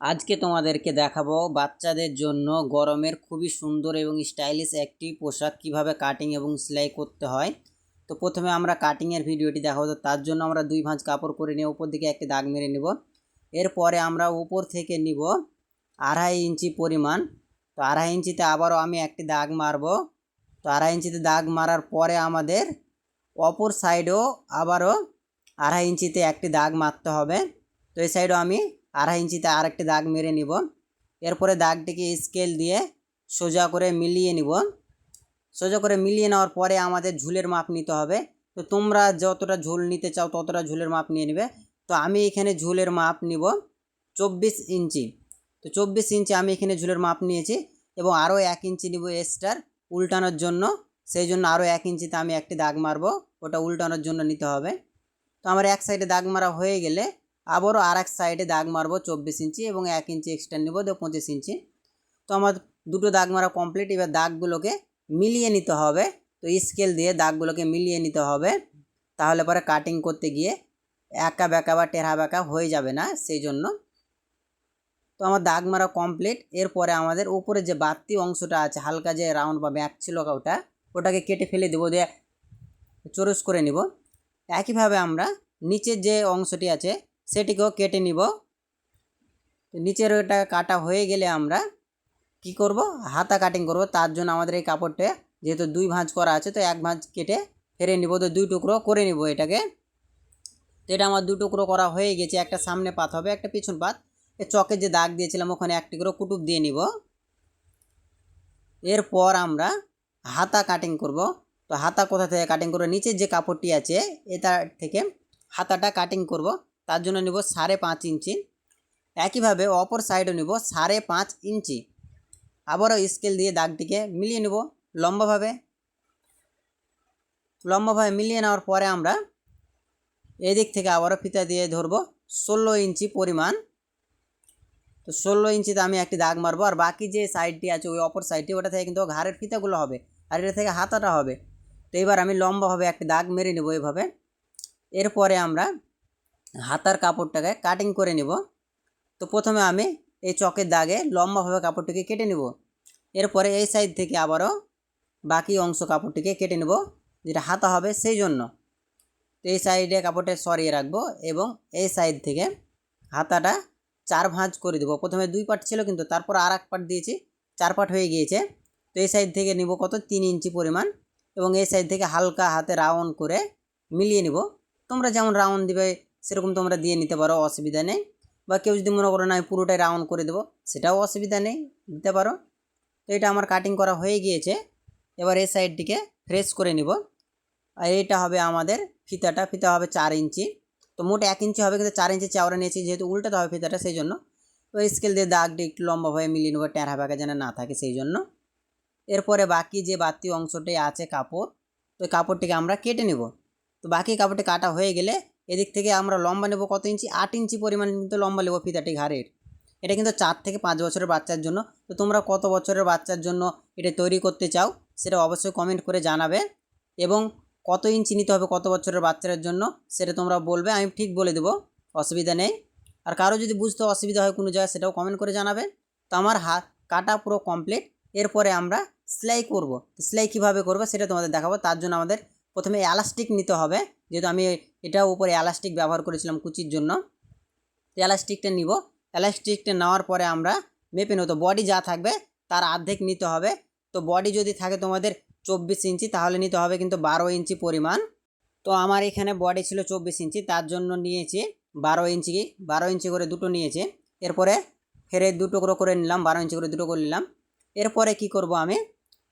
আজকে তোমাদেরকে দেখাবো বাচ্চাদের জন্য গরমের খুবই সুন্দর এবং স্টাইলিশ একটি পোশাক কীভাবে কাটিং এবং সেলাই করতে হয়। তো প্রথমে আমরা কাটিংয়ের ভিডিওটি দেখাবো। তো তার জন্য আমরা দুই ভাঁজ কাপড় করে নিয়ে উপর দিকে একটি দাগ মেরে নিব। এরপরে আমরা উপর থেকে নিব আড়াই ইঞ্চি পরিমাণ। তো আড়াই ইঞ্চিতে আবারও আমি একটি দাগ মারবো। তো আড়াই ইঞ্চিতে দাগ মারার পরে আমাদের অপর সাইডেও আবারও আড়াই ইঞ্চিতে একটি দাগ মারতে হবে। তো এই সাইডেও আমি আড়াই ইঞ্চিতে আরেকটি দাগ মেরে নিব। এরপরে দাগটিকে স্কেল দিয়ে সোজা করে মিলিয়ে নিব। সোজা করে মিলিয়ে নেওয়ার পরে আমাদের ঝুলের মাপ নিতে হবে। তো তোমরা যতটা ঝুল নিতে চাও ততটা ঝুলের মাপ নিয়ে নেবে। তো আমি এখানে ঝুলের মাপ নিব চব্বিশ ইঞ্চি। তো চব্বিশ ইঞ্চি আমি এখানে ঝুলের মাপ নিয়েছি এবং আরও এক ইঞ্চি নিব এক্সট্রার উল্টানোর জন্য। সেই জন্য আরও এক ইঞ্চিতে আমি একটি দাগ মারবো। ওটা উল্টানোর জন্য নিতে হবে। তো আমার এক সাইডে দাগ মারা হয়ে গেলে আবারও আর এক সাইডে দাগ মারবো চব্বিশ ইঞ্চি এবং এক ইঞ্চি এক্সট্রা নেব দেবো পঁচিশ ইঞ্চি। তো আমার দুটো দাগ মারা কমপ্লিট এবার দাগগুলোকে মিলিয়ে নিতে হবে। তো স্কেল দিয়ে দাগগুলোকে মিলিয়ে নিতে হবে। তাহলে পরে কাটিং করতে গিয়ে একা বেঁকা বা টেরা বেঁকা হয়ে যাবে না, সেই জন্য। তো আমার দাগ মারা কমপ্লিট এরপরে আমাদের উপরে যে বাড়তি অংশটা আছে, হালকা যে রাউন্ড বা ব্যাক ছিল ওটা, ওটাকে কেটে ফেলে দেবো, দিয়ে চরস করে নিব। একইভাবে আমরা নিচের যে অংশটি আছে সেটিকেও কেটে নিব। নিচের ওটা কাটা হয়ে গেলে আমরা কি করব? হাতা কাটিং করব। তার জন্য আমাদের এই কাপড়টা যেহেতু দুই ভাঁজ করা আছে, তো এক ভাঁজ কেটে ফেরে নিব। তো দুই টুকরো করে নিব এটাকে। তো এটা আমার দু টুকরো করা হয়ে গেছে। একটা সামনে পাত হবে, একটা পিছন পাত। এ চকের যে দাগ দিয়েছিলাম, ওখানে একটি করে কুটুপ দিয়ে নিব। এরপর আমরা হাতা কাটিং করব। তো হাতা কোথা থেকে কাটিং করব? নিচের যে কাপড়টি আছে এটা থেকে হাতাটা কাটিং করব। তার জন্য নিব সাড়ে পাঁচ ইঞ্চি। একইভাবে অপর সাইডও নিব সাড়ে পাঁচ ইঞ্চি। আবারও স্কেল দিয়ে দাগটিকে মিলিয়ে নেব লম্বাভাবে। লম্বাভাবে মিলিয়ে নেওয়ার পরে আমরা এদিক থেকে আবারও ফিতা দিয়ে ধরবো ষোলো ইঞ্চি পরিমাণ। তো ষোলো ইঞ্চিতে আমি একটি দাগ মারবো আর বাকি যে সাইডটি আছে ওই অপর সাইডটি ওটা থেকে কিন্তু ঘাড়ের ফিতাগুলো হবে আর এটা থেকে হাতাটা হবে। তো এবার আমি লম্বাভাবে একটি দাগ মেরে নেব এইভাবে এরপরে আমরা হাতার কাপড়টাকে কাটিং করে নিব। তো প্রথমে আমি এই চকের দাগে লম্বাভাবে কাপড়টিকে কেটে নেব। এরপরে এই সাইড থেকে আবারও বাকি অংশ কাপড়টিকে কেটে নেব, যেটা হাতা হবে সেই জন্য। তো এই সাইডে কাপড়টা সরিয়ে রাখব এবং এই সাইড থেকে হাতাটা চার ভাঁজ করে দেবো। প্রথমে দুই পাট ছিল, কিন্তু তারপর আর এক পাট দিয়েছি, চার পাট হয়ে গিয়েছে। তো এই সাইড থেকে নিব কত? তিন ইঞ্চি পরিমাণ এবং এই সাইড থেকে হালকা হাতে রাউন্ড করে মিলিয়ে নিব। তোমরা যেমন রাউন্ড দিবে সেরকম তোমরা দিয়ে নিতে পারো, অসুবিধা নেই। বা কেউ যদি মনে করো না, আমি পুরোটাই রাউন্ড করে দেবো, সেটাও অসুবিধা নেই, দিতে পারো। তো এটা আমার কাটিং করা হয়ে গিয়েছে, এবার এই সাইডটিকে ফ্রেশ করে নিব। আর এটা হবে আমাদের ফিতাটা, ফিতা হবে চার ইঞ্চি। তো মোট এক ইঞ্চি হবে, কিন্তু চার ইঞ্চি চাওড়া নিয়েছি, যেহেতু উল্টাতে হবে ফিতাটা, সেই জন্য। তো স্কেল দিয়ে দাগটি একটু লম্বাভাবে মিলিয়ে নেব ট্যাঁড়া ব্যাগা যেন না থাকে, সেই জন্য। এরপরে বাকি যে বাতি অংশটি আছে কাপড়, তো ওই কাপড়টিকে আমরা কেটে নেব। তো বাকি কাপড়টি কাটা হয়ে গেলে এদিক থেকে আমরা লম্বা নেব কত ইঞ্চি? আট ইঞ্চি পরিমাণ কিন্তু লম্বা নেব ফিতাটি ঘাড়ের। এটা কিন্তু চার থেকে পাঁচ বছরের বাচ্চার জন্য। তো তোমরা কত বছরের বাচ্চার জন্য এটা তৈরি করতে চাও সেটা অবশ্যই কমেন্ট করে জানাবে। এবং কত ইঞ্চি নিতে হবে কত বছরের বাচ্চাদের জন্য সেটা তোমরা বলবে, আমি ঠিক বলে দেবো, অসুবিধা নেই। আর কারও যদি বুঝতে অসুবিধা হয় কোনো জায়গায় সেটাও কমেন্ট করে জানাবে। তো আমার হাত কাটা পুরো কমপ্লিট এরপরে আমরা সেলাই করব। সেলাই কীভাবে করব সেটা তোমাদের দেখাবো। তার জন্য আমাদের প্রথমে এলাস্টিক নিতে হবে। যেহেতু আমি এটা উপরে এলাস্টিক ব্যবহার করেছিলাম কুচির জন্য। তো এলাস্টিকটা নিব। এলাস্টিকটা নেওয়ার পরে আমরা মেপে নেব। তো বডি যা থাকবে তার অর্ধেক নিতে হবে। তো বডি যদি থাকে তোমাদের চব্বিশ ইঞ্চি, তাহলে নিতে হবে কিন্তু বারো ইঞ্চি পরিমাণ। তো আমার এখানে বডি ছিল চব্বিশ ইঞ্চি, তার জন্য নিয়েছি বারো ইঞ্চি। বারো ইঞ্চি করে দুটো নিয়েছি। এরপরে ফেরে দুটো করে করে নিলাম, বারো ইঞ্চি করে দুটো করে নিলাম। এরপরে কি করব আমি?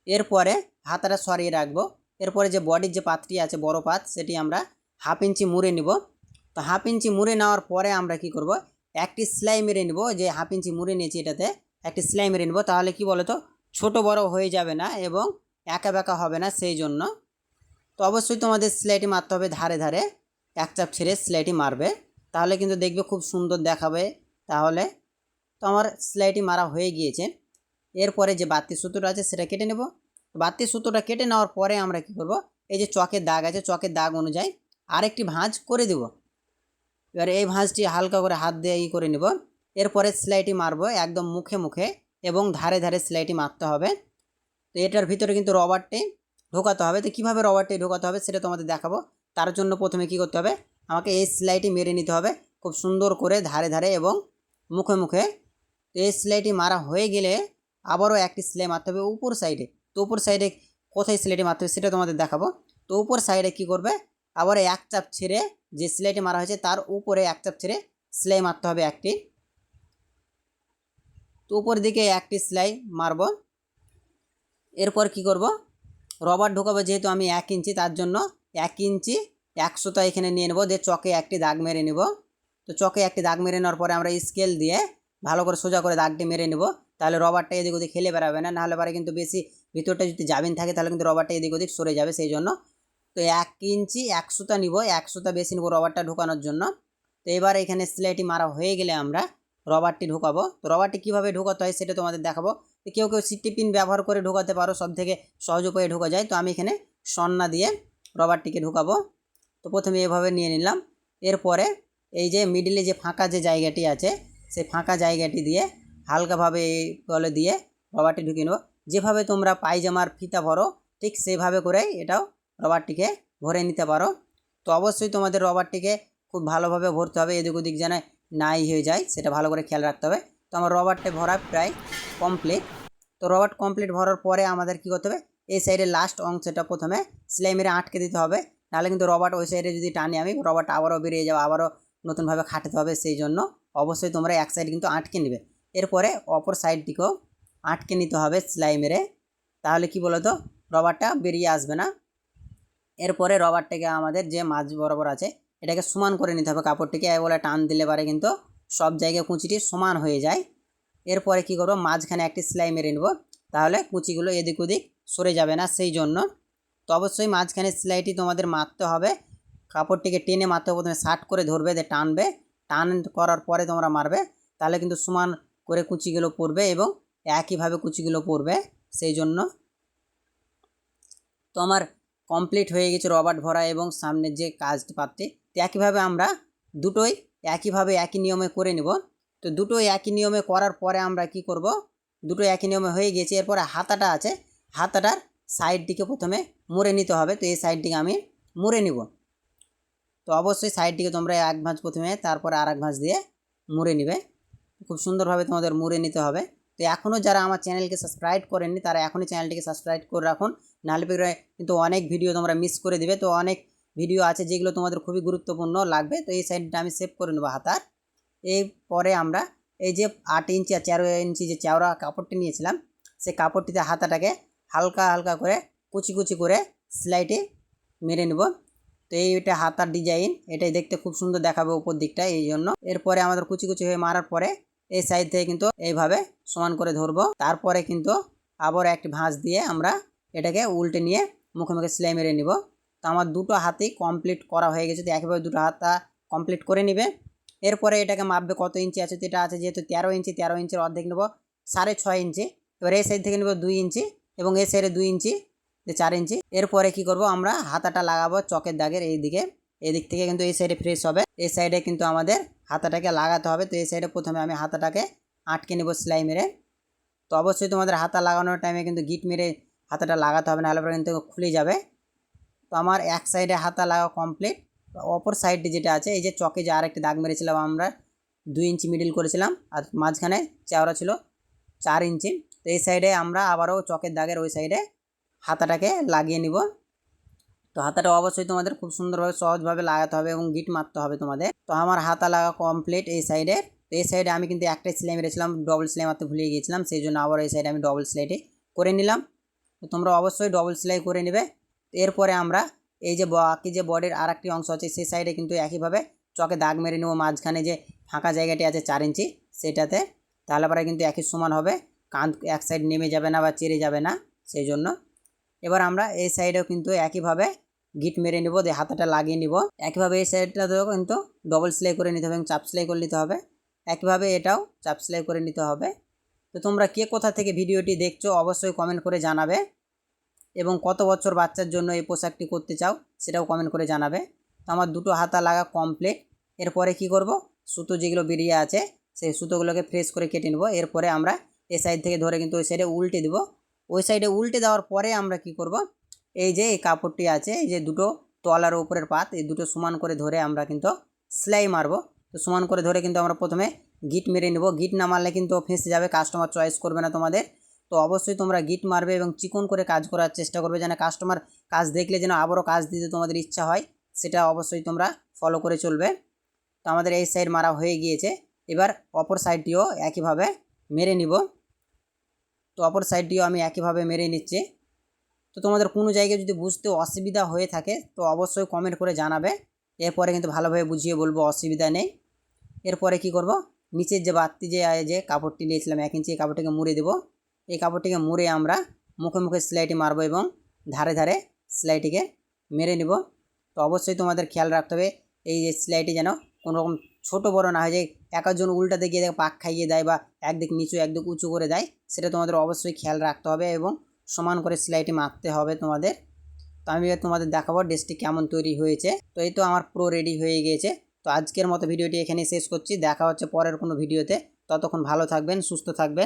এরপরে হাতাটা সরিয়ে রাখব। এরপরে যে বডির যে পাতটি আছে, বড় পাত, সেটি আমরা হাফ ইঞ্চি মুড়ে নিব। তো হাফ ইঞ্চি মুড়ে নেওয়ার পরে আমরা কি করব? একটি সেলাই মেরে নিব, যে হাফ ইঞ্চি মুড়ে নিয়েছি এটাতে, একটি সেলাই মেরে নিব। তাহলে কি বলো তো ছোটো বড় হয়ে যাবে না এবং একা বেঁকা হবে না সেই জন্য। তো অবশ্যই তোমাদের সেলাইটি মারতে হবে ধারে ধারে। এক চাপ ছেড়ে সেলাইটি মারবে। তাহলে কিন্তু দেখবে খুব সুন্দর দেখাবে। তাহলে তো আমার সেলাইটি মারা হয়ে গিয়েছে। এরপরে যে বাতি সুতোটা আছে, সেটা কেটে নেব। বাতি সুতোটা কেটে নেওয়ার পরে আমরা কি করব? এই যে চকের দাগ আছে, চকের দাগ অনুযায়ী আরেকটি ভাঁজ করে দেব। এবার এই ভাঁজটি হালকা করে হাত দিয়ে ই করে নেব। এরপরে সেলাইটি মারবো একদম মুখে মুখে এবং ধারে ধারে সেলাইটি মারতে হবে। তো এটার ভিতরে কিন্তু রবারটি ঢোকাতে হবে। তো কীভাবে রবারটি ঢোকাতে হবে সেটা তোমাদের দেখাবো। তার জন্য প্রথমে কি করতে হবে? আমাকে এই সেলাইটি মেরে নিতে হবে খুব সুন্দর করে ধারে ধারে এবং মুখে মুখে। তো এই সেলাইটি মারা হয়ে গেলে আবারও একটি সেলাই মারতে হবে উপর সাইডে। তো উপর সাইডে কোথায় সেলাইটি মারতে হবে সেটা তোমাদের দেখাবো। তো উপর সাইডে কি করবে? আবার এক চাপ ছেড়ে যে সেলাইটি মারা হয়েছে তার উপরে এক চাপ ছেড়ে সেলাই মারতে হবে একটি। তো উপর দিকে একটি সেলাই মারব। এরপর কি করব? রবার ঢোকাবো যেহেতু আমি এক ইঞ্চি, তার জন্য এক ইঞ্চি একশোটা এখানে নিয়ে নেব, দিয়ে চকে একটি দাগ মেরে নেব। তো চকে একটি দাগ মেরে নেওয়ার পরে আমরা স্কেল দিয়ে ভালো করে সোজা করে দাগটি মেরে নেব। তাহলে রবারটা এদিক ওদিক খেলে বেড়াবে না, নাহলে পরে কিন্তু বেশি ভিতরটা যদি জাবিন থাকে, তাহলে কিন্তু রবারটা এদিক ওদিক সরে যাবে সেই জন্য। তো এক ইঞ্চি একশোটা নিব, একশোটা বেশি নেব রবারটা ঢোকানোর জন্য। তো এবার এখানে সেলাইটি মারা হয়ে গেলে আমরা রবারটি ঢোকাবো। তো রবারটি কীভাবে ঢোকাতে হয় সেটা তোমাদের দেখাবো। তো কেউ কেউ সিটি পিন ব্যবহার করে ঢোকাতে পারো, সব থেকে সহজ উপায়ে ঢোকা যায়। তো আমি এখানে সন্না দিয়ে রবারটিকে ঢোকাবো। তো প্রথমে এভাবে নিয়ে নিলাম। এরপরে এই যে মিডিলে যে ফাঁকা যে জায়গাটি আছে, সেই ফাঁকা জায়গাটি দিয়ে হালকাভাবে এই গলে দিয়ে রবারটি ঢুকিয়ে নেব। যেভাবে তোমরা পায়জামার ফিতা ভরো, ঠিক সেভাবে করে এটাও রবারটিকে ভরে নিতে পারো। তো অবশ্যই তোমাদের রবারটিকে খুব ভালোভাবে ভরতে হবে, এদিক ওদিক যেন নাই হয়ে যায়, সেটা ভালো করে খেয়াল রাখতে হবে। তো আমার রবারটা ভরা প্রায় কমপ্লিট। তো রবার্ট কমপ্লিট ভরার পরে আমাদের কী করতে হবে? এই সাইডের লাস্ট অংশটা প্রথমে সেলাই মেরে আটকে দিতে হবে। নাহলে কিন্তু রবার্ট ওই সাইডে যদি টানি আমি, রবার্ট আবারও বেরিয়ে যাব, আবারও নতুনভাবে খাটাতে হবে, সেই জন্য অবশ্যই তোমরা এক সাইড কিন্তু আটকে নেবে। এরপরে অপর সাইডটিকেও আটকে নিতে হবে সেলাই মেরে। তাহলে কি বলো তো রবারটা বেরিয়ে আসবে না। এরপরে রবারটাকে আমাদের যে মাছ বরাবর আছে, এটাকে সমান করে নিতে হবে কাপড়টিকে। বলে টান দিলে পারে কিন্তু সব জায়গায় কুঁচিটি সমান হয়ে যায়। এরপরে কি করব? মাঝখানে একটি সেলাই মেরে নেব। তাহলে কুচিগুলো এদিক ওদিক সরে যাবে না সেই জন্য। তো অবশ্যই মাঝখানে সেলাইটি তোমাদের মারতে হবে। কাপড়টিকে টেনে মারতে হবে, প্রথমে শার্ট করে ধরবে, দিয়ে টানবে। টান করার পরে তোমরা মারবে। তাহলে কিন্তু সমান করে কুচিগুলো পড়বে এবং একইভাবে কুচিগুলো পড়বে সেই জন্য। তো আমার কমপ্লিট হয়ে গেছে রবার্ট ভরা এবং সামনের যে কাজটি পাত্রে, তো একইভাবে আমরা দুটোই একইভাবে একই নিয়মে করে নেব। তো দুটো একই নিয়মে করার পরে আমরা কি করব? দুটো একই নিয়মে হয়ে গেছে, এরপরে হাতাটা আছে, হাতাটার সাইডটিকে প্রথমে মুড়ে নিতে হবে। তো এই সাইডটিকে আমি মুড়ে নিব। তো অবশ্যই সাইডটিকে তোমরা এক ভাঁজ প্রথমে, তারপরে আর এক ভাঁজ দিয়ে মুড়ে নিবে। খুব সুন্দরভাবে তোমাদের মুড়ে নিতে হবে। তো এখনও যারা আমার চ্যানেলকে সাবস্ক্রাইব করেননি, তারা এখনই চ্যানেলটিকে সাবস্ক্রাইব করে রাখুন। নাহলে পরে কিন্তু অনেক ভিডিও তোমরা মিস করে দিবে। তো অনেক ভিডিও আছে যেগুলো তোমাদের খুবই গুরুত্বপূর্ণ লাগবে। তো এই সাইডটা আমি সেভ করে নেব হাতার। এরপরে আমরা এই যে আট ইঞ্চি আর তেরো ইঞ্চি যে চওড়া কাপড়টি নিয়েছিলাম, সেই কাপড়টিতে হাতাটাকে হালকা হালকা করে কুচি কুচি করে সেলাইটি মেরে নেব। তো এইটা হাতার ডিজাইন। এটাই দেখতে খুব সুন্দর দেখাবে উপর দিকটা এই জন্য। এরপরে আমাদের কুচি কুচি হয়ে মারার পরে এই সাইড থেকে কিন্তু এইভাবে সমান করে ধরবো। তারপরে কিন্তু আবার একটি ভাঁজ দিয়ে আমরা এটাকে উল্টে নিয়ে মুখে মুখে সেলাই মেরে নিব। তো আমার দুটো হাতেই কমপ্লিট করা হয়ে গেছে। তো একইভাবে দুটো হাতটা কমপ্লিট করে নিবে। এরপরে এটাকে মাপবে কত ইঞ্চি আছে? তো এটা আছে যেহেতু তেরো ইঞ্চি, তেরো ইঞ্চির অর্ধেক নেব, সাড়ে ছয় ইঞ্চি। এবার এই সাইড থেকে নেব দুই ইঞ্চি এবং এই সাইডে দুই ইঞ্চি, চার ইঞ্চি। এরপরে কি করব আমরা? হাতাটা লাগাবো চকের দাগের এই দিকে এই দিক থেকে কিন্তু এই সাইডে ফ্রেশ হবে। এই সাইডে কিন্তু আমাদের হাতাটাকে লাগাতে হবে। তো এই সাইডে প্রথমে আমি হাতাটাকে আটকে নেব সেলাই মেরে। তো অবশ্যই তোমাদের হাতা লাগানোর টাইমে কিন্তু গিট মেরে হাতাটা লাগাতে হবে, নাহলে পরে কিন্তু খুলে যাবে। তো আমার এক সাইডে হাতা লাগা কমপ্লিট অপর সাইডটি যেটা আছে, এই যে চকে যে আরেকটি দাগ মেরেছিলাম আমরা, দুই ইঞ্চি মিডিল করেছিলাম, আর মাঝখানে চওড়া ছিল চার ইঞ্চি তো এই সাইডে আমরা আবারও চকের দাগের ওই সাইডে হাতাটাকে লাগিয়ে নিব। তো হাতাটা অবশ্যই তোমাদের খুব সুন্দরভাবে সহজভাবে লাগাতে হবে এবং গিট মারতে হবে তোমাদের। তো আমার হাতা লাগা কমপ্লিট এই সাইডে তো এই সাইডে আমি কিন্তু একটাই সেলাই মেরেছিলাম ডবল সেলাই মারতে ভুলিয়ে গিয়েছিলাম, সেই জন্য আবার এই সাইডে আমি ডবল সেলাইটি করে নিলাম। তো তোমরা অবশ্যই ডবল সেলাই করে নেবে। এরপরে আমরা এই যে বাকি যে বডির আর একটি অংশ আছে, সেই সাইডে কিন্তু একইভাবে চকে দাগ মেরে নেব। মাঝখানে যে ফাঁকা জায়গাটি আছে চার ইঞ্চি, সেটাতে তাহলে পরে কিন্তু একই সমান হবে। কাঁধ এক সাইড নেমে যাবে না বা চেড়ে যাবে না, সেই জন্য। এবার আমরা এই সাইডেও কিন্তু একইভাবে গিট মেরে নেব, দিয়ে হাতাটা লাগিয়ে নিব। একইভাবে এই সাইডটাতেও কিন্তু ডবল সেলাই করে নিতে হবে এবং চাপ সেলাই করে নিতে হবে। একইভাবে এটাও চাপ সেলাই করে নিতে হবে। তো তোমরা কে কোথা থেকে ভিডিওটি দেখছ অবশ্যই কমেন্ট করে জানাবে এবং কত বছর বাচ্চার জন্য এই পোশাকটি করতে চাও সেটাও কমেন্ট করে জানাবে। তো আমার দুটো হাতা লাগা কমপ্লিট এরপরে কি করব? সুতো যেগুলো বেরিয়ে আছে, সেই সুতোগুলোকে ফ্রেশ করে কেটে নেব। এরপরে আমরা এ সাইড থেকে ধরে কিন্তু ওই সাইডে উল্টে দেবো। ওই সাইডে উল্টে দেওয়ার পরে আমরা কি করব? এই যে এই কাপড়টি আছে, এই যে দুটো তলার উপরের পাত, এই দুটো সমান করে ধরে আমরা কিন্তু সেলাই মারবো। তো সমান করে ধরে কিন্তু আমরা প্রথমে গিট মেরে নেব। গিট না মারলে কিন্তু ফেঁসে যাবে কাস্টমার চয়েস করবে না তোমাদের। তো অবশ্যই তোমরা গিট মারবে এবং চিকন করে কাজ করার চেষ্টা করবে যেন কাস্টমার কাজ দেখলে যেন আবারও কাজ দিতে তোমাদের ইচ্ছা হয়, সেটা অবশ্যই তোমরা ফলো করে চলবে। তো আমাদের এই সাইড মারা হয়ে গিয়েছে। এবার অপর সাইডটিও একইভাবে মেরে নিব। তো অপর সাইডটিও আমি একইভাবে মেরে নিচ্ছি। তো তোমাদের কোনো জায়গায় যদি বুঝতে অসুবিধা হয়ে থাকে, তো অবশ্যই কমেন্ট করে জানাবে। এরপরে কিন্তু ভালোভাবে বুঝিয়ে বলব, অসুবিধা নেই। এরপরে কি করব? নিচের যে বাড়তি যে যে কাপড়টি নিয়েছিলাম, এক ইঞ্চি এই কাপড়টিকে মুড়ে দেবো। এই কাপড়টিকে মুড়ে আমরা মুখে মুখে সেলাইটি মারবো এবং ধারে ধারে সেলাইটিকে মেরে নেব। তো অবশ্যই তোমাদের খেয়াল রাখতে হবে, এই যে সেলাইটি যেন কোনো রকম ছোটো বড়ো না হয়, যে একজন উল্টাতে গিয়ে পাক খাইয়ে দেয় বা একদিক নিচু একদিক উঁচু করে দেয়, সেটা তোমাদের অবশ্যই খেয়াল রাখতে হবে এবং সমান করে সেলাইটি মারতে হবে তোমাদের। তো আমি তোমাদের দেখাবো ড্রেসটি কেমন তৈরি হয়েছে। তো এই তো আমার পুরো রেডি হয়ে গিয়েছে। তো আজকের মতো ভিডিওটি এখানে শেষ করছি। দেখা হচ্ছে পরের কোনো ভিডিওতে। ততক্ষণ ভালো থাকবেন, সুস্থ থাকবেন।